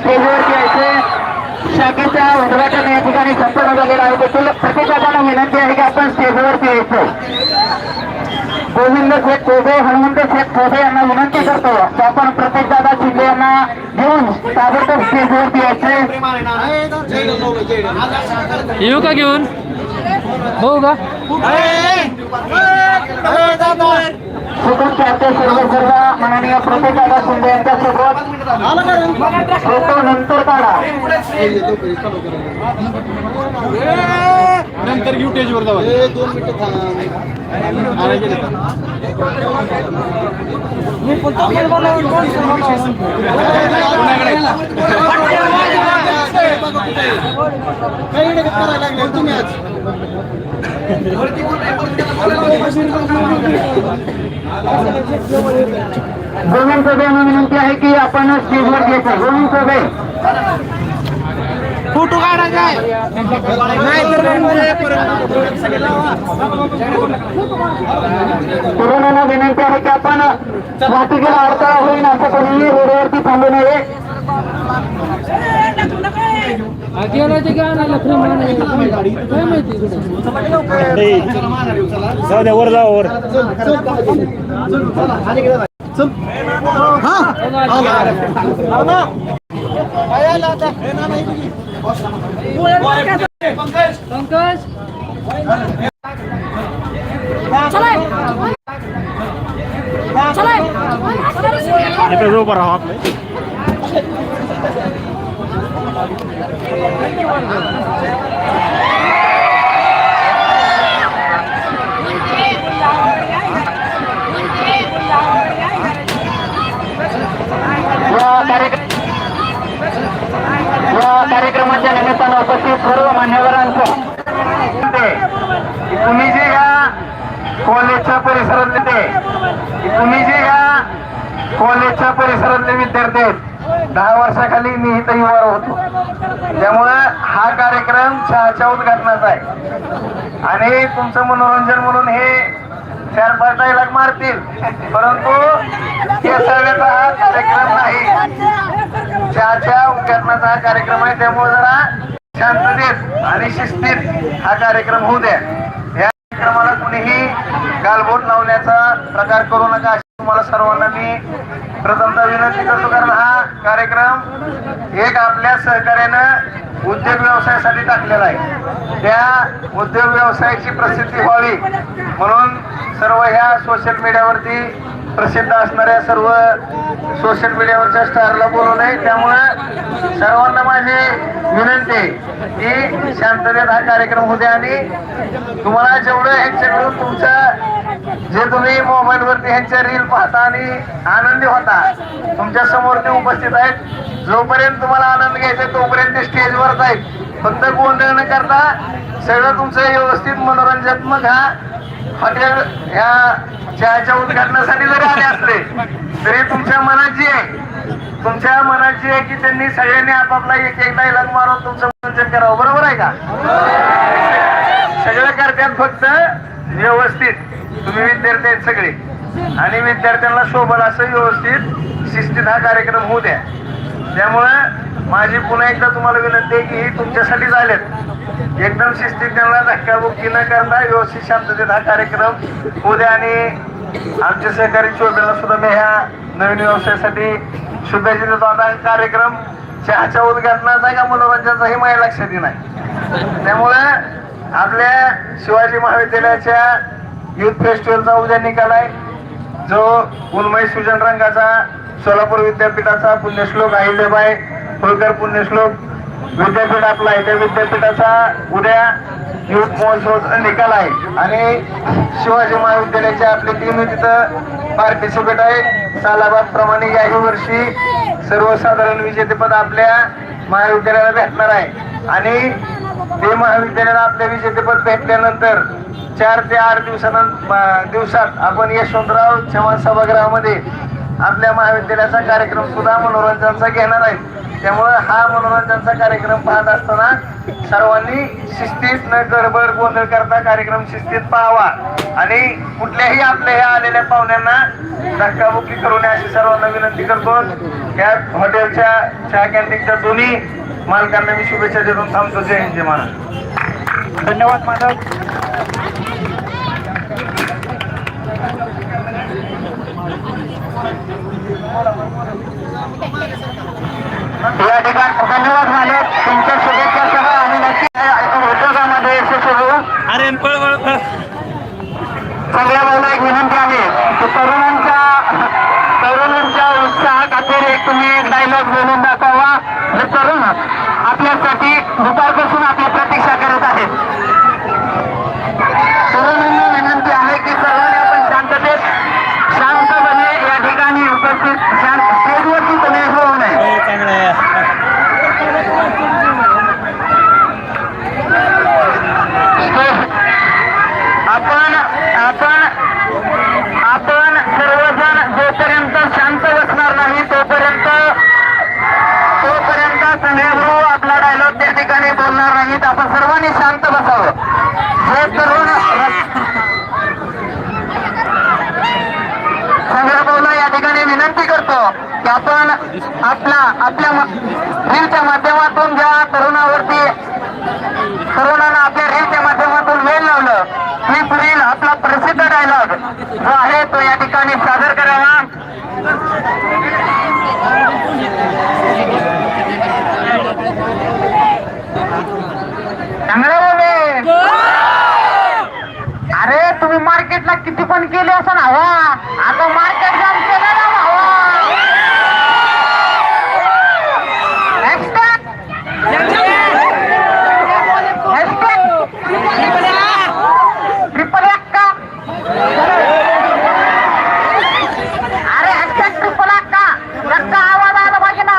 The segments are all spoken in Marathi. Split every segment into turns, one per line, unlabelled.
स्टेजवरती यायचे शाखेच्या उद्घाटन या ठिकाणी संपन्न झालेलं आहे देखील प्रत्येकाला विनंती आहे की आपण स्टेजवरती यायचं गोविंद शेठ कोबे हनुमंत शेठ कोबे यांना विनंती करतो की आपण प्रत्येक दादा शिंदे यांना घेऊन ताबडतोब स्टेजवरती यायचे
येऊ का घेऊन हो का
चाहते सर्व सर्व माननीय प्रत्येक दादा शिंदे यांच्या सोबत फोटो नंतर काढा.
नंतर घेऊ टेजवर जाऊ दोन मिनिटं
गोविंद चौबे विनंती आहे की आपण स्टेजवर घ्यायचं गोविंद सभे
फोटो काढायचा नाही
तरुणांना विनंती आहे की आपण वाहतुकीला अडथळा होईल असं कोणीही रोडवरती थांबू नये
गेला ते काय आणायला फ्रेम काय माहिती
जाऊ द्या वर जाऊ वर.
पंकज?
इथं जो राहा. आपले
कार्यक्रमाच्या निमित्तानं उपस्थित सर्व मान्यवरांचं. ते तुम्ही जे या कॉलेजच्या परिसरातले ते तुम्ही जे या कॉलेजच्या परिसरातले विद्यार्थी आहेत दहा वर्षाखाली मी इथं युवा होतो. कार्यक्रम चहाच्या उद्घाटनाचा आहे. आणि तुमचं मनोरंजन म्हणून हे चार पाच डायलॉग मारतील. परंतु हे सगळ्याचा हा कार्यक्रम नाही. चहाच्या उद्घाटनाचा हा कार्यक्रम आहे त्यामुळे जरा शांततेत आणि शिस्तीत हा कार्यक्रम होऊ द्या. या कार्यक्रमाला कुणीही गालबोट लावण्याचा प्रकार करू नका अशी तुम्हाला सर्वांना मी प्रथमता विनंती करतो कारण हा कार्यक्रम एक आपल्या सहकार्यानं उद्योग व्यवसायासाठी टाकलेला आहे. त्या उद्योग व्यवसायाची प्रसिद्धी व्हावी म्हणून सर्व ह्या सोशल मीडियावरती प्रसिद्ध असणाऱ्या सर्व सोशल मीडियावरच्या स्टारला बोलवलंय त्यामुळं सर्वांना माझी विनंती की शांततेत हा कार्यक्रम होते आणि तुम्हाला जेवढं ह्यांच्याकडून तुमचं जे तुम्ही मोबाईल वरती ह्यांच्या रील पाहता आणि आनंदी होता तुमच्यासमोर ते उपस्थित आहेत. जोपर्यंत तुम्हाला आनंद घ्यायचा तोपर्यंत ते स्टेजवर आहेत. फक्त गोंधळ न करता सगळं तुमचं व्यवस्थित मनोरंजनात्मक हा हॉटेल ह्या चहाच्या उद्घाटनासाठी जरी आले असले तरी तुमच्या मनात जी आहे तुमच्या मनाची आहे की त्यांनी सगळ्यांनी आपापला एक एकदा डायलॉग मारून तुमचं मनोरंजन करावं बरोबर आहे का? सगळं करतात फक्त व्यवस्थित. तुम्ही विद्यार्थी आहेत सगळे. आणि विद्यार्थ्यांना शोभल असं व्यवस्थित शिस्तीत हा कार्यक्रम होऊ द्या. त्यामुळं माझी पुन्हा एकदा तुम्हाला विनंती आहे की ही तुमच्यासाठी झालेत. एकदम शिस्तीत त्यांना धक्काबुक्की न करता व्यवस्थित शांततेत हा कार्यक्रम होऊ द्या. आणि आमच्या सहकारी चोबेला सुद्धा मी ह्या नवीन व्यवसायासाठी शुभेच्छा आता कार्यक्रम चहाच्या उद्घाटनाचा आहे का मनोरंजनाचा हे माझ्या लक्षात नाही. त्यामुळं आपल्या शिवाजी महाविद्यालयाच्या युथ फेस्टिवलचा उद्या निकाल आहे. जो उन्मय सुजन रंगाचा सोलापूर विद्यापीठाचा पुण्यश्लोक अहिल्याबाई होळकर पुण्यश्लोक विद्यापीठ आपला आहे त्या विद्यापीठाचा उद्या युथ महोत्सवाचा निकाल आहे. आणि शिवाजी महाविद्यालयाचे आपले टीम तिथं पार्टिसिपेट आहे. सालाबाद याही वर्षी सर्वसाधारण विजेतेपद आपल्या महाविद्यालयाला भेटणार आहे. आणि ते महाविद्यालयाला आपल्या विजेतेपद भेटल्यानंतर चार ते आठ दिवसानंतर दिवसात आपण यशवंतराव चव्हाण सभागृहामध्ये आपल्या महाविद्यालयाचा कार्यक्रम सुद्धा मनोरंजनाचा घेणार आहेत.
त्यामुळे हा मनोरंजनचा कार्यक्रम पाहत असताना सर्वांनी शिस्तीत न गडबड गोंधळ करता कार्यक्रम शिस्तीत पाहावा. आणि कुठल्याही आपल्या ह्या आलेल्या पाहुण्यांना धक्काबुक्की करू नये अशी सर्वांना विनंती करतो या हॉटेलच्या चहा कॅन्टीनच्या दोन्ही मालकांना मी शुभेच्छा देऊन थांबतो. जय हिंद जय महाराज
धन्यवाद माधव.
या ठिकाणी धन्यवाद मालक तुमच्या शुभेच्छा सह आणि नक्की उद्योगामध्ये यशस्वी होऊ.
अरे
सगळ्या मला एक विनंती आहे की तरुणांच्या तरुणांच्या उत्साह खातीर एक तुम्ही डायलॉग बोलून दाखवा. हे तरुण आपल्यासाठी दुपारपासून आपली प्रतीक्षा करत आहेत तरुणांना विनंती आहे की सर्वांनी आपण शांततेत शांतपणे या ठिकाणी उपस्थित शांत स्टेजवरती कोणी होऊ नये
हे चांगलं आहे
आपण आपण आपण सर्वजण जोपर्यंत शांत बसणार नाही तोपर्यंत तोपर्यंत संग्रहभाऊ आपला डायलॉग त्या ठिकाणी बोलणार नाहीत आपण सर्वांनी शांत बसावं जे तरुण संग्रहभाऊला या ठिकाणी विनंती करतो की आपण आपला आपल्या रीलच्या माध्यमातून ज्या तरुणावरती तरुणांना आपल्या रीलच्या माध्यमातून वेळ लावलं मी पुढील आपला प्रसिद्ध डायलॉग जो आहे तो या ठिकाणी सादर करावा. अरे तुम्ही मार्केटला किती पण केले असं ना हवा आता मार्केट जाम केलं ना हवा Hashtag. Hashtag. ट्रिपल अक्का अरे हॅशटॅग ट्रिपल अक्का त्याचा आवाज आला पाहिजे ना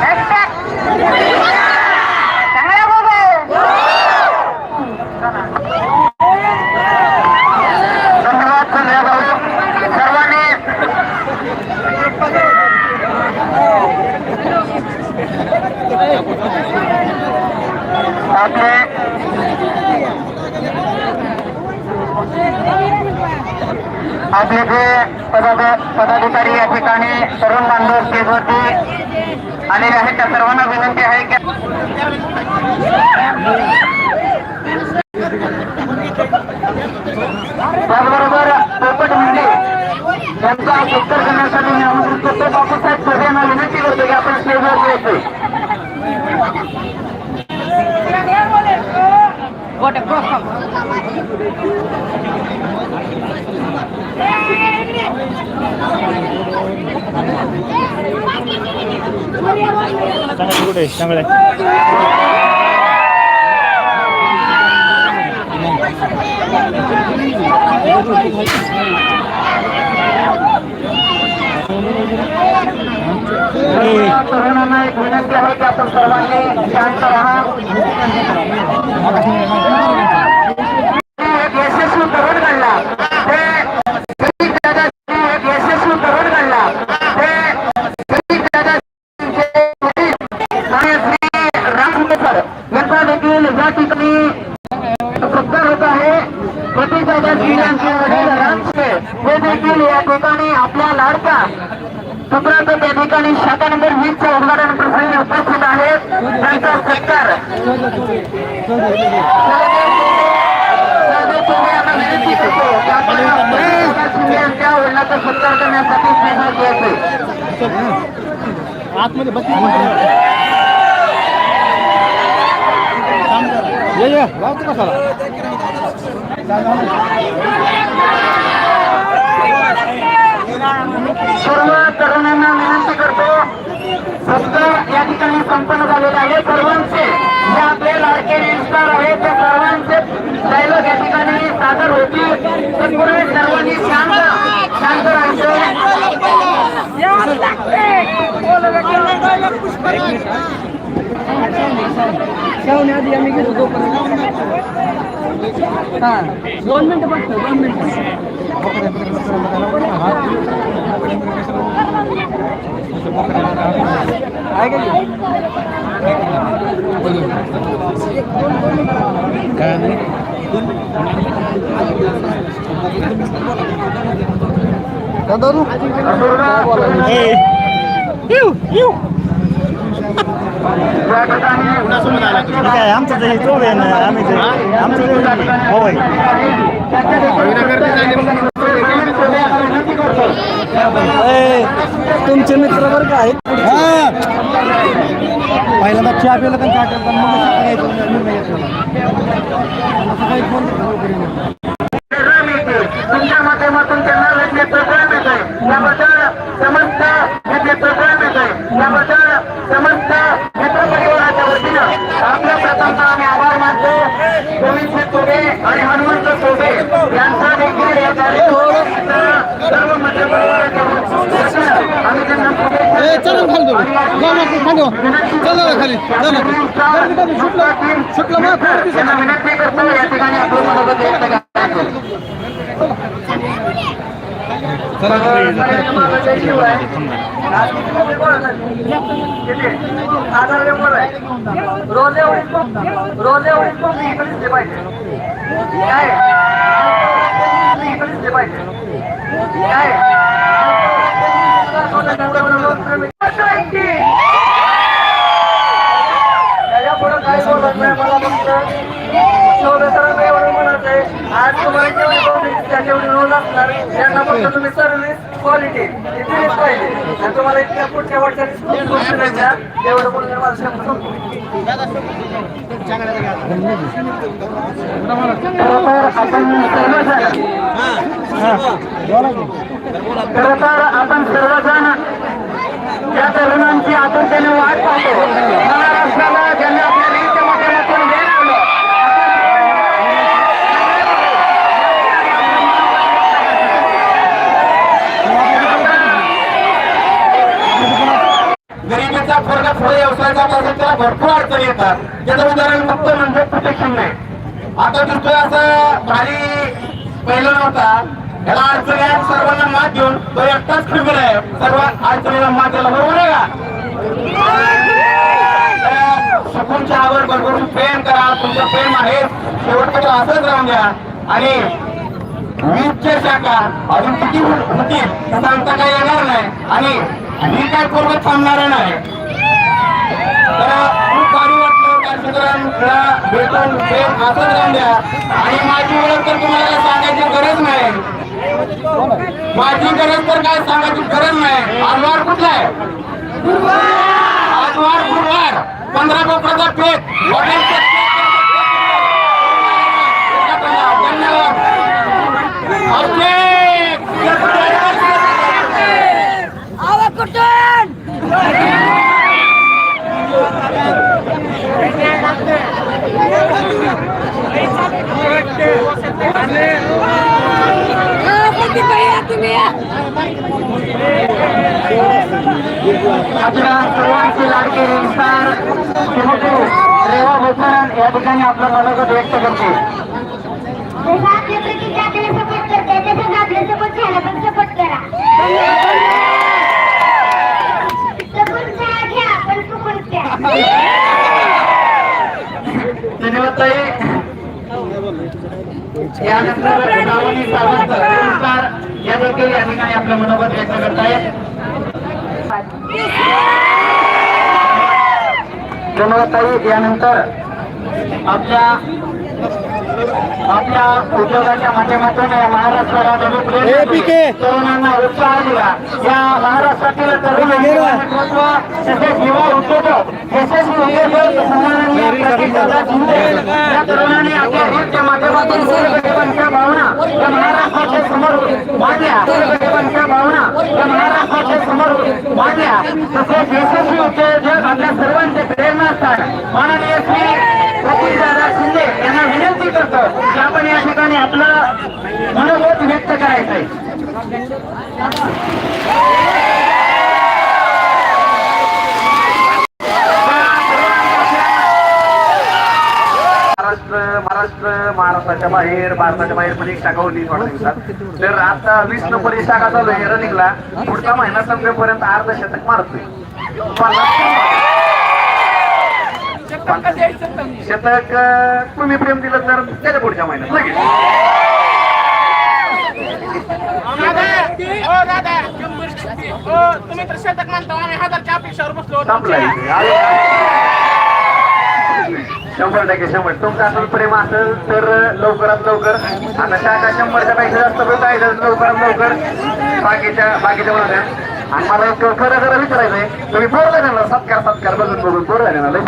हॅशटॅग चांगल्या बाबा धन्यवाद संजय भाऊ सर्वांनी आपले आपले जे पदाध- पदाधिकारी या ठिकाणी तरुण बांधव स्टेजवरती आलेले आहेत. त्या सर्वांना विनंती आहे की त्याचबरोबर पोपट म्हणजे यांचा उत्तर करण्यासाठी मी आमंत्रित करतो. बापूसाहेब चौधरी यांना विनंती करतो की आपण स्टेजवरती येतोय
चांगलं कुठे चांगलं आहे
तरुणांना एक विनंती आहे की आपण सर्वांनी शांत राहा सत्कार करण्यासाठी
आतमध्ये बत्तीस ये ये. लावतो कशाला?
तत्पूर्वी सर्वांनी शांत शांत राहायचं
आधी आम्ही घेतो तोपर्यंत हा दोन मिनिटं फक्त दोन मिनिटं
ए. येऊ, हे काय आमचं ते जोड आहे ना आम्ही ते आमचं. होय
ए, तुमचे मित्र बरं का आहेत?
पहिल्यांदा चहा पिला तर चहा केला मग घ्यायचं निर्णय घेतला सकाळी फोन
तुमच्या माध्यमातून त्यांना नेतृत्व मिळतंय याबद्दल समस्त नेतृत्व मिळतंय याबद्दल समस्त मित्र परिवाराच्या वतीनं आपल्या प्रथमतः आम्ही आभार मानतो गोविंद तोबे आणि हनुमंत तोबे यांचा देखील या कार्यक्रमात सर्व मित्र परिवाराच्या वतीनं आम्ही त्यांना
ए, चला ना खाली जाऊ. जाऊ ना, खाली जाऊ. चल ना खाली. जाऊ ना.
सुटलं
सुटलं मग, थोडं दिसेल.
त्यांना विनंती करतो या ठिकाणी आपण मनोगत व्यक्त करा रोजे रोजे इकडे पाहिजे काय इकडे पाहिजे काय त्याच्या पुढे काय बोलत नाही मला फक्त. चौदा एवढं म्हणत आहे. आज तुम्हाला जेवढी पब्लिक त्याच्यावर रोल असणार. त्यांना फक्त तुम्ही सर्व्हिस क्वालिटी दिलीच पाहिजे आणि तुम्हाला इतक्या पुढच्या खूप खूप शुभेच्छा एवढं बोलून मला शब्द. खरं तर आपण सर्वजण या तरुणांची आतुरतेने वाट पाहतो. महाराष्ट्राला ज्यांनी आपल्या रीतच्या माध्यमातून वेळ लावलं गरिबीचा फरक पुढे व्यवसायाचा असेल त्याला भरपूर अडचणी येतात. त्याचं उदाहरण फक्त म्हणजे प्रोटेक्शन नाही आता दिसतोय असं भारी पहिलं नव्हता याला अडचणी आहेत सर्वांना मात देऊन तो एकटाच फिगर आहे. सर्व अडचणीला मात द्यायला बरोबर आहे का? तर सुकूनच्या आवर भरभरून प्रेम करा तुमचं प्रेम आहे. शेवटपर्यंत असंच राहून द्या. आणि वीजच्या शाखा अजून किती होतील सांगता काही येणार नाही. आणि मी काय पूर्ण थांबणार नाही. तर खूप भारी वाटलं काशीकरांना भेटून प्रेम असंच राहून द्या. आणि माझी ओळख तर तुम्हाला सांगा गरज नाही. माझी गरज तर काय सांगायची गरज नाही. आजवार कुठला आहे? आजवार गुरुवार पंधरा कोपऱ्याचा पेट हॉटेल धन्यवाद. आपल्या सर्वांचे लाडके विस्तार श्रीमती रेवा भोसरान या ठिकाणी आपलं मनोगत व्यक्त करते. धन्यवाद ताई. यानंतर सावंत. या देखील या ठिकाणी आपलं मनोगत व्यक्त करतायत धन्यवाद यानंतर आपल्या आपल्या उद्योगाच्या माध्यमातून या महाराष्ट्र
ए, पिके.
तरुणांना उत्साह दिला. या महाराष्ट्रातील तरुण तसेच युवा उद्योजक यशस्वी उद्योजक सन्माननीय प्रतिष्ठादा शिंदे या. तरुणांनी आपल्या माध्यमातून गोरगरिबांच्या भावना या महाराष्ट्राच्या समोर मांडल्या. गोरगरिबांच्या भावना या महाराष्ट्राच्या समोर मांडल्या. तसेच यशस्वी उद्योजक आपल्या सर्वांचे प्रेरणास्थान. माननीय श्री यांना विनंती आपण या ठिकाणी आपलं मनोगत व्यक्त करायचं आहे. महाराष्ट्र
महाराष्ट्राच्या बाहेर भारताच्या बाहेर पण एक शाखा होती थोड्या दिवसात तर आता वीस नंबर एक शाखा चालू आहे रनिंगला पुढचा महिना संपेपर्यंत अर्ध शतक मारतोय. शतक तुम्ही प्रेम दिलं तर त्याच्या पुढच्या महिन्यात लगेच.
तुम्ही तर शतक मानता आम्ही हजारच्या अपेक्षावर बसलो
शंभर टक्के शंभर. तुमचं असं प्रेम असेल तर लवकरात लवकर आता शाखा शंभरच्या पेक्षा जास्त तर लवकरात लवकर. बाकीच्या बाकीच्या आणि मला एक खरं खरं विचारायचंय तुम्ही बोलला ना सत्कार सत्कार बघून बघून बोल झाले ना लय.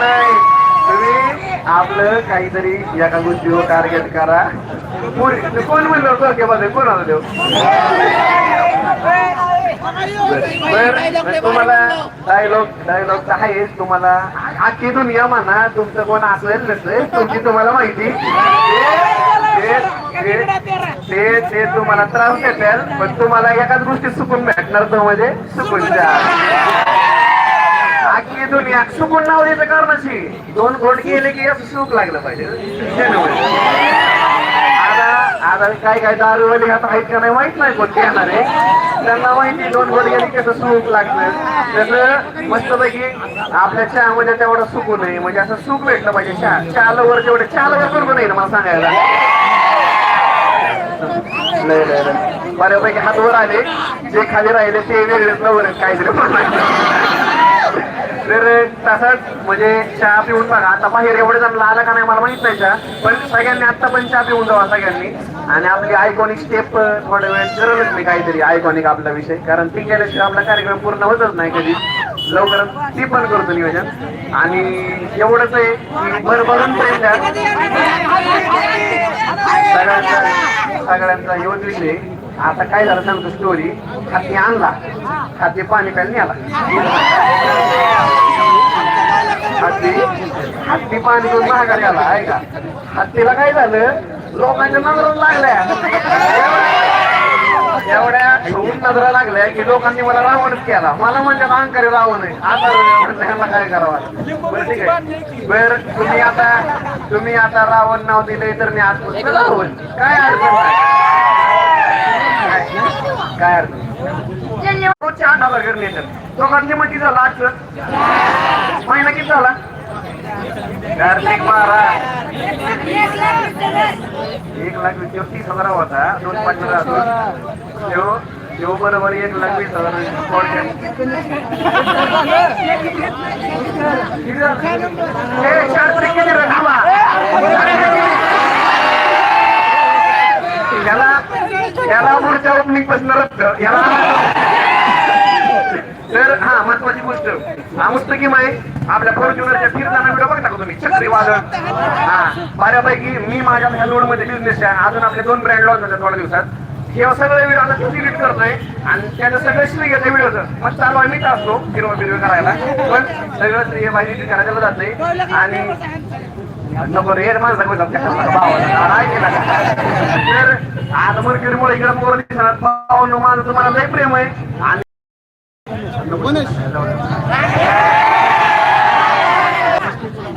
नाही? तुम्ही आपलं काहीतरी एका गोष्टीवर टार्गेट करा. कोण कोण म्हणलं डोक्यामध्ये कोण आलं देऊ तुम्हाला डायलॉग डायलॉग तर आहेच. तुम्हाला आजची दुनिया म्हणा तुमचं कोण असेल नसेल तुमची तुम्हाला माहिती. ते- ते- तुम्हाला त्रास भेटेल पण तुम्हाला एकाच गोष्टी सुकून भेटणार तो म्हणजे सुकून द्या. आखी दुनिया सुकून नाव द्यायचं कारणाशी दोन घोट गेले की असं सुख लागलं पाहिजे. आता आता काय काय दारूवाली आता आहेत का नाही माहीत नाही कोणते येणार आहे. त्यांना माहिती दोन घोट गेले की असं सुख लागतं. तसं मस्तपैकी आपल्या चहामध्ये तेवढं सुकून आहे. म्हणजे असं सुख भेटलं पाहिजे. चहा चहाला वर जेवढे चहाला वर करून नाही ना मला सांगायला. नाही नाही नाही. बऱ्यापैकी हात वर आले. जे खाली राहिले ते वेगळेच नवर काहीतरी तर तसाच म्हणजे चहा पिऊन बघा. आता बाहेर एवढे जण आला का नाही मला माहीत नाही चहा. पण सगळ्यांनी आता पण चहा पिऊन जावा सगळ्यांनी. आणि आपली आयकॉनिक स्टेप थोड्या वेळ करलच मी काहीतरी आयकॉनिक आपला विषय. कारण ती केल्याशिवाय आपला कार्यक्रम पूर्ण होतच नाही कधी. लवकरच ती पण करतो नियोजन. आणि एवढंच आहे की भरभरून प्रेम द्या सगळ्यांचा येऊन दिले आता काय झालं सांगतो स्टोरी खाती आणला. खाती पाणी प्यायला नेला. हत्ती हत्ती पाणी घेऊन महागारी आला आहे का? हत्तीला काय झालं? लोकांच्या नजर लागल्या. एवढ्या ठेवून नजरा लागल्या की लोकांनी मला रावणच केला. मला म्हणजे अहंकारी रावण आहे. आता ह्यांना काय करावं? बरं ठीक आहे. बर तुम्ही आता तुम्ही आता रावण नाव दिले तर मी आज रावण. काय अडचण नाही. काय- अडचण हजार घर नेतात दोघांनी मग झाला आठशे महिना किती झाला? कार्तिक महाराज. एक लाख वीस तीस हजार होता. दोन पंधरा तेव्हा तेव्हा बरोबर एक लाख वीस हजार याला याला पुढच्या ओपनिंगपासून रक्त याला तर हा महत्वाची गोष्ट. हा पुस्तकी आहे आपल्या फॉर्च्युनरच्या फिरताना व्हिडिओ बघता का तुम्ही? चक्रीवादळ हा बऱ्यापैकी मी माझ्या ह्या लोडमध्ये बिझनेस आहे. अजून आपले दोन ब्रँड लॉन्च होते थोड्या दिवसात. किंवा सगळं व्हिडिओ आता डिलीट करतोय? आणि त्याचं सगळं श्री घेतोय व्हिडिओचं मग चालू आहे मीच असतो फिरवा फिरवे करायला. पण सगळं श्री माहिती करायला जात नाही आणि नको रे माणसा बोलतात काय केला तर आता मर्क्युरीमुळे इकडे पोरं दिसणार पाहून माझं तुम्हाला लय प्रेम आहे. आणि